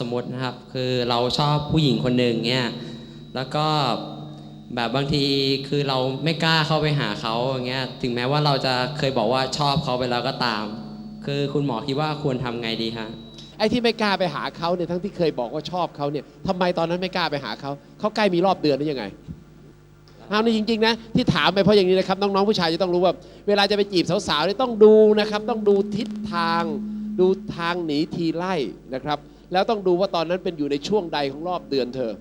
สมมตินะครับ คือเราชอบผู้หญิงคนหนึ่งเนี่ยแล้วก็แบบบางทีคือเราไม่กล้าเข้าไปหาเขาอย่างเงี้ยถึงแม้ว่าเราจะเคยบอกว่าชอบเขาไปแล้วก็ตาม คือคุณหมอคิดว่าควรทำไงดีฮะ ไอ้ที่ไม่กล้าไปหาเขาเนี่ยทั้งที่เคยบอกว่าชอบเขาเนี่ยทำไมตอนนั้นไม่กล้าไปหาเขาเขาใกล้มีรอบเดือนหรือยังไงเอานี่จริงๆนะที่ถามไปเพราะอย่างนี้นะครับน้องๆผู้ชายจะต้องรู้ว่า เวลาจะไปจีบสาวๆเนี่ยต้องดูนะครับ ต้องดูทิศทาง ดูทางหนีทีไล่นะครับ แล้วต้องดูว่าตอนนั้นเป็นอยู่ในช่วงใดของรอบเดือนเธอ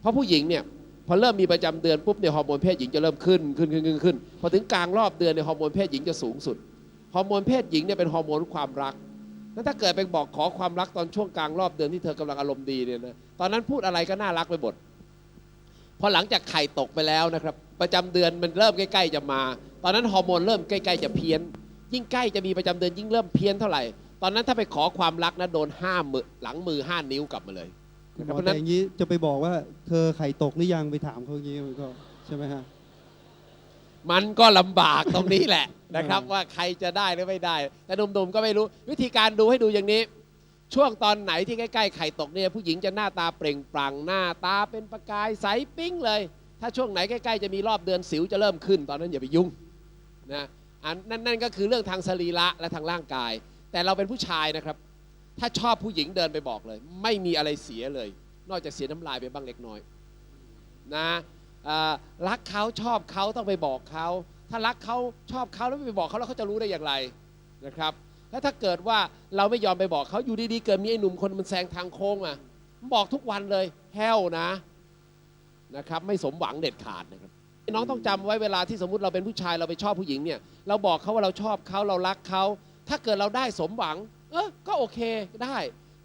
เพราะผู้หญิงเนี่ยพอเริ่มมีประจำเดือนปุ๊บเนี่ยฮอร์โมนเพศหญิงจะเริ่มขึ้นขึ้นขึ้นขึ้นขึ้นพอถึงกลางรอบเดือนเนี่ยฮอร์โมนเพศหญิงจะสูงสุดฮอร์โมนเพศหญิงเนี่ยเป็นฮอร์โมนความรักนั้นถ้าเกิดไปบอกขอความรักตอนช่วงกลางรอบเดือนที่เธอกำลังอารมณ์ดีเนี่ยนะตอนนั้นพูดอะไรก็น่ารักไปหมดพอหลังจากไข่ตกไปแล้วนะครับประจำเดือนมันเริ่มใกล้ ๆ จะมา ตอนนั้นฮอร์โมนเริ่มใกล้ ๆ จะเพี้ยน ยิ่งใกล้จะมีประจำเดือนยิ่งเริ่มเพี้ยนเท่าไหร่ ตอนนั้นถ้าไปขอความรักนะโดนห้ามือหลังมือห้านิ้วกลับมาเลย คุณนะหคมรับอเพราะฉะแต่นั้นอย่างนี้จะไปบอกว่าเธอไข่ตกหรือยังไปถามเขาอย่างนี้มันก็ใช่ไหมฮะ มันก็ลำบากตรงนี้แหละ นะครับอืมว่าใครจะได้หรือไม่ได้ แต่หนุ่มๆก็ไม่รู้ วิธีการดูให้ดูอย่างนี้ ช่วงตอนไหนที่ใกล้ๆไข่ตกเนี่ยผู้หญิงจะหน้าตาเปล่งปลั่งหน้าตาเป็นประกายใสปิ้งเลย ถ้าช่วงไหนใกล้ๆจะมีรอบเดือนสิวจะเริ่มขึ้น ตอนนั้นอย่าไปยุ่งนะอันนั่นนั่นก็คือเรื่องทางสรีระและทางร่างกาย แต่เราเป็นผู้ชายนะครับ ถ้าชอบผู้หญิงเดินไปบอกเลย ไม่มีอะไรเสียเลย นอกจากเสียน้ำลายไปบ้างเล็กน้อยนะรักเขาชอบเขาต้องไปบอกเขาถ้ารักเขาชอบเขาแล้วไม่ไปบอกเขาแล้วเขาจะรู้ได้อย่างไรนะครับ แล้วถ้าเกิดว่าเราไม่ยอมไปบอกเขาอยู่ดีๆเกิดมีไอ้หนุ่มคนมันแซงทางโค้งมามันบอกทุกวันเลยแฮวนะนะครับ ไม่สมหวังเด็ดขาดนะครับน้องต้องจำไว้เวลาที่สมมติเราเป็นผู้ชายเราไปชอบผู้หญิงเนี่ยเราบอกเขาว่าเราชอบเขาเรารักเขา ถ้าเกิดเราได้สมหวัง เออก็โอเคได้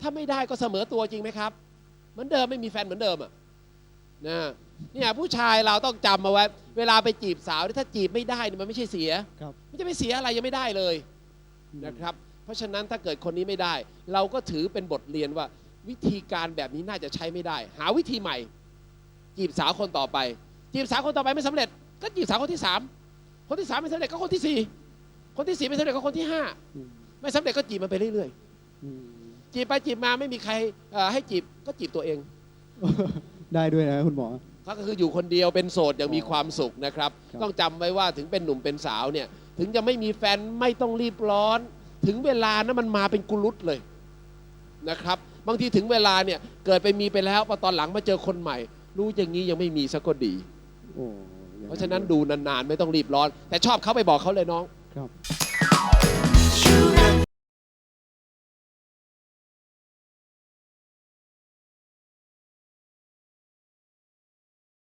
ถ้าไม่ได้ก็เสมอตัวจริงไหมครับเหมือนเดิมไม่มีแฟนเหมือนเดิมอะนะเนี่ยผู้ชายเราต้องจำมาไว้ เวลาไปจีบสาวเนี่ยถ้าจีบไม่ได้เนี่ยมันไม่ใช่เสียครับมันจะไปเสียอะไรยังไม่ได้เลยนะครับ เพราะฉะนั้นถ้าเกิดคนนี้ไม่ได้ เราก็ถือเป็นบทเรียนว่า วิธีการแบบนี้น่าจะใช้ไม่ได้ หาวิธีใหม่ จีบสาวคนต่อไป จีบสาวคนต่อไปไม่สำเร็จ ก็จีบสาวคนที่สามคนที่สามไม่สำเร็จก็คนที่สี่ คนที่สี่ไม่สำเร็จก็คนที่ห้าอืมไม่สำเร็จก็จีบมันไปเรื่อยอืมๆจีบไปจีบมาไม่มีใครเอ่อให้จีบก็จีบตัวเอง ได้ด้วยนะคุณหมอเขาก็คืออยู่คนเดียวเป็นโสดอย่างมีความสุขนะครับครับต้องจำไว้ว่าถึงเป็นหนุ่มเป็นสาวเนี่ย ถึงจะไม่มีแฟนไม่ต้องรีบร้อน ถึงเวลานะมันมาเป็นกุลุตเลยนะครับบางทีถึงเวลาเนี่ยเกิดไปมีไปแล้วพอตอนหลังมาเจอคนใหม่ รู้อย่างนี้ยังไม่มีสักก็ดีโอ้อย่างเพราะฉะนั้นดูนานๆไม่ต้องรีบร้อน แต่ชอบเขาไปบอกเขาเลยน้อง ครับ